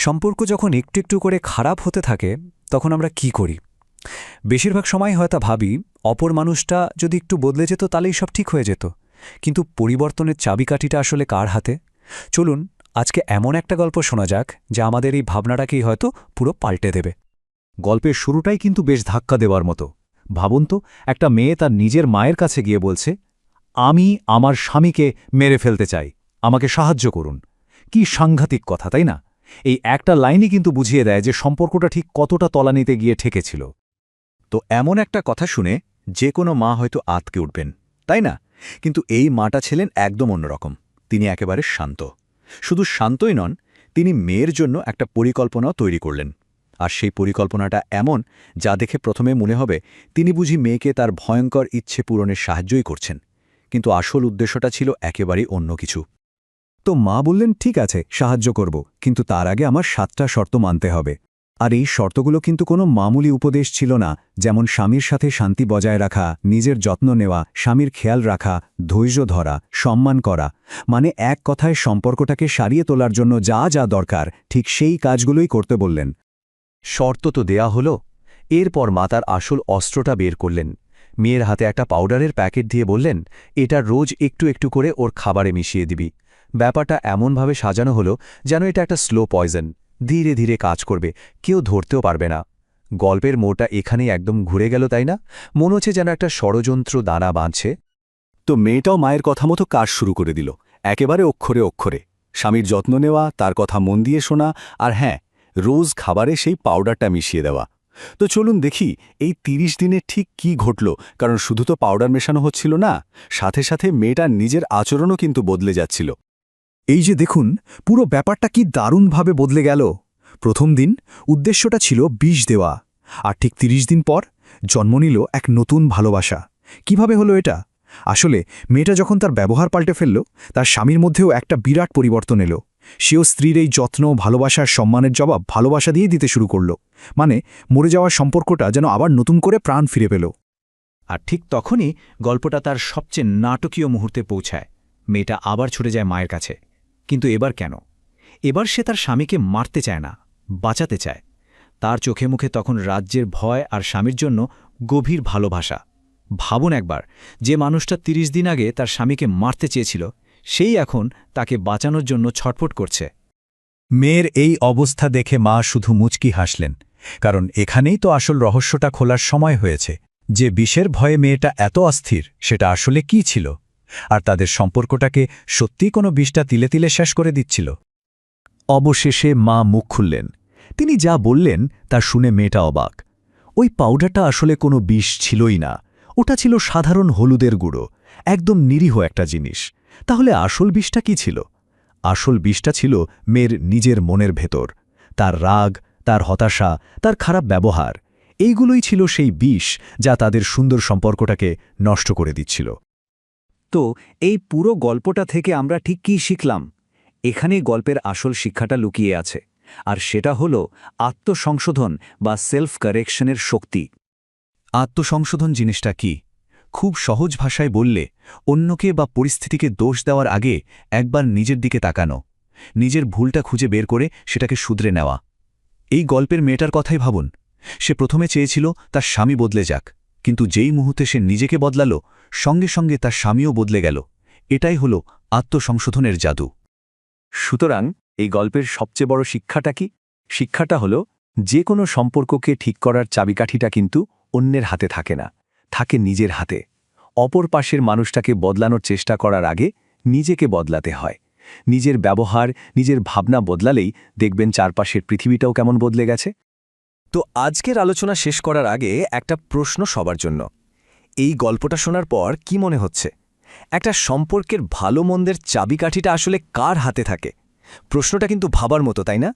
সম্পর্ক যখন একটু একটু করে খারাপ হতে থাকে, তখন আমরা কি করি? বেশিরভাগ সময় হয়তো ভাবি, অপর মানুষটা যদি একটু বদলে যেত তাহলেই সব ঠিক হয়ে যেত। কিন্তু পরিবর্তনের চাবিকাঠিটা আসলে কার হাতে? চলুন, আজকে এমন একটা গল্প শোনা যাক, যা আমাদের এই ভাবনাটাকেই হয়তো পুরো পাল্টে দেবে। গল্পের শুরুটাই কিন্তু বেশ ধাক্কা দেওয়ার মতো। ভাবুন তো, একটা মেয়ে তার নিজের মায়ের কাছে গিয়ে বলছে, আমি আমার স্বামীকে মেরে ফেলতে চাই। আমাকে সাহায্য করুন। কি সাংঘাতিক কথা, তাই না? এই একটা লাইনই কিন্তু বুঝিয়ে দেয় যে সম্পর্কটা ঠিক কতটা তলানিতে গিয়ে ঠেকেছিল। তো এমন একটা কথা শুনে যে কোনো মা হয়তো আতকে উঠবেন, তাই না? কিন্তু এই মাটা ছিলেন একদম অন্যরকম, তিনি একেবারে শান্ত। শুধু শান্তই নন, তিনি মেয়ের জন্য একটা পরিকল্পনাও তৈরি করলেন। আর সেই পরিকল্পনাটা এমন যা দেখে প্রথমে মনে হবে তিনি বুঝি মেয়েকে তার ভয়ঙ্কর ইচ্ছে পূরণের সাহায্যই করছেন। কিন্তু আসল উদ্দেশ্যটা ছিল একেবারেই অন্য কিছু। তো মা বললেন, ঠিক আছে, সাহায্য করব, কিন্তু তার আগে আমার সাতটা শর্ত মানতে হবে। আর এই শর্তগুলো কিন্তু কোনো মামুলি উপদেশ ছিল না, যেমন স্বামীর সাথে শান্তি বজায় রাখা, নিজের যত্ন নেওয়া, স্বামীর খেয়াল রাখা, ধৈর্য ধরা, সম্মান করা মানে এক কথায় সম্পর্কটাকে সারিয়ে তোলার জন্য যা যা দরকার, ঠিক সেই কাজগুলোই করতে বললেন। শর্ত তো দেয়া হলো, এরপর মাতার আসল অস্ত্রটা বের করলেন। মেয়ের হাতে একটা পাউডারের প্যাকেট দিয়ে বললেন, এটা রোজ একটু একটু করে ওর খাবারে মিশিয়ে দিবি। ব্যাপারটা এমনভাবে সাজানো হলো যেন এটা একটা স্লো পয়জন ধীরে ধীরে কাজ করবে, কেউ ধরতেও পারবে না। গল্পের মোড়টা এখানেই একদম ঘুরে গেল, তাই না? মনে হচ্ছে যেন একটা ষড়যন্ত্র দানা বাঁধছে। তো মেয়েটাও মায়ের কথা মতো কাজ শুরু করে দিল, একেবারে অক্ষরে অক্ষরে। স্বামীর যত্ন নেওয়া, তার কথা মন দিয়ে শোনা, আর হ্যাঁ রোজ খাবারে সেই পাউডারটা মিশিয়ে দেওয়া। তো চলুন দেখি এই ৩০ দিনে ঠিক কি ঘটল, কারণ শুধু তো পাউডার মেশানো হচ্ছিল না, সাথে সাথে মেয়েটার নিজের আচরণও কিন্তু বদলে যাচ্ছিল। এই যে দেখুন, পুরো ব্যাপারটা কি দারুণভাবে বদলে গেল। প্রথম দিন উদ্দেশ্যটা ছিল বিষ দেওয়া, আর ঠিক ৩০ দিন পর জন্ম নিল এক নতুন ভালোবাসা। কীভাবে হলো এটা? আসলে মেয়েটা যখন তার ব্যবহার পাল্টে ফেলল, তার স্বামীর মধ্যেও একটা বিরাট পরিবর্তন এলো। সেও স্ত্রীর এই যত্ন, ভালোবাসার সম্মানের জবাব ভালোবাসা দিয়ে দিতে শুরু করল। মানে মরে যাওয়ার সম্পর্কটা যেন আবার নতুন করে প্রাণ ফিরে পেল। আর ঠিক তখনই গল্পটা তার সবচেয়ে নাটকীয় মুহূর্তে পৌঁছায়। মেয়েটা আবার ছুটে যায় মায়ের কাছে। কিন্তু এবার কেন? এবার সে তার স্বামীকে মারতে চায় না, বাঁচাতে চায়। তার চোখে মুখে তখন রাজ্যের ভয় আর স্বামীর জন্য গভীর ভালোবাসা। ভাবুন একবার, যে মানুষটা ৩০ দিন আগে তার স্বামীকে মারতে চেয়েছিল, সেই এখন তাকে বাঁচানোর জন্য ছটফট করছে। মেয়ের এই অবস্থা দেখে মা শুধু মুচকি হাসলেন, কারণ এখানেই তো আসল রহস্যটা খোলার সময় হয়েছে। যে বিষের ভয়ে মেয়েটা এত অস্থির, সেটা আসলে কি ছিল? আর তাদের সম্পর্কটাকে সত্যিই কোনো বিষটা তিলে তিলে শেষ করে দিচ্ছিল। অবশেষে মা মুখ খুললেন। তিনি যা বললেন তা শুনে মেয়েটা অবাক। ওই পাউডারটা আসলে কোনো বিষ ছিলই না। ওটা ছিল সাধারণ হলুদের গুঁড়ো, একদম নিরীহ একটা জিনিস। তাহলে আসল বিষটা কি ছিল? আসল বিষটা ছিল মেয়ের নিজের মনের ভেতর, তার রাগ, তার হতাশা, তার খারাপ ব্যবহার। এইগুলোই ছিল সেই বিষ যা তাদের সুন্দর সম্পর্কটাকে নষ্ট করে দিচ্ছিল। তো এই পুরো গল্পটা থেকে আমরা ঠিক কী শিখলাম? এখানেই গল্পের আসল শিক্ষাটা লুকিয়ে আছে, আর সেটা হল আত্মসংশোধন বা সেলফ কারেকশনের শক্তি। আত্মসংশোধন জিনিসটা কি? খুব সহজ ভাষায় বললে, অন্যকে বা পরিস্থিতিকে দোষ দেওয়ার আগে একবার নিজের দিকে তাকানো, নিজের ভুলটা খুঁজে বের করে সেটাকে শুধরে নেওয়া। এই গল্পের মেয়েটার কথাই ভাবুন, সে প্রথমে চেয়েছিল তার স্বামী বদলে যাক কিন্তু যেই মুহূর্তে সে নিজেকে বদলালো, সঙ্গে সঙ্গে তার স্বামীও বদলে গেল। এটাই হল আত্মসংশোধনের জাদু। সুতরাং, এই গল্পের সবচেয়ে বড় শিক্ষাটা কি? শিক্ষাটা হল যে কোনো সম্পর্ককে ঠিক করার চাবিকাঠিটা কিন্তু অন্যের হাতে থাকে না, থাকে নিজের হাতে। অপর পাশের মানুষটাকে বদলানোর চেষ্টা করার আগে নিজেকে বদলাতে হয়। নিজের ব্যবহার, নিজের ভাবনা বদলালেই দেখবেন চারপাশের পৃথিবীটাও কেমন বদলে গেছে। তো আজকের আলোচনা শেষ করার আগে একটা প্রশ্ন সবার জন্য। এই গল্পটা শোনার পর কি মনে হচ্ছে? একটা সম্পর্কের ভালো মন্দের চাবিকাঠিটা আসলে কার হাতে থাকে? প্রশ্নটা কিন্তু ভাবার মতো, তাই না?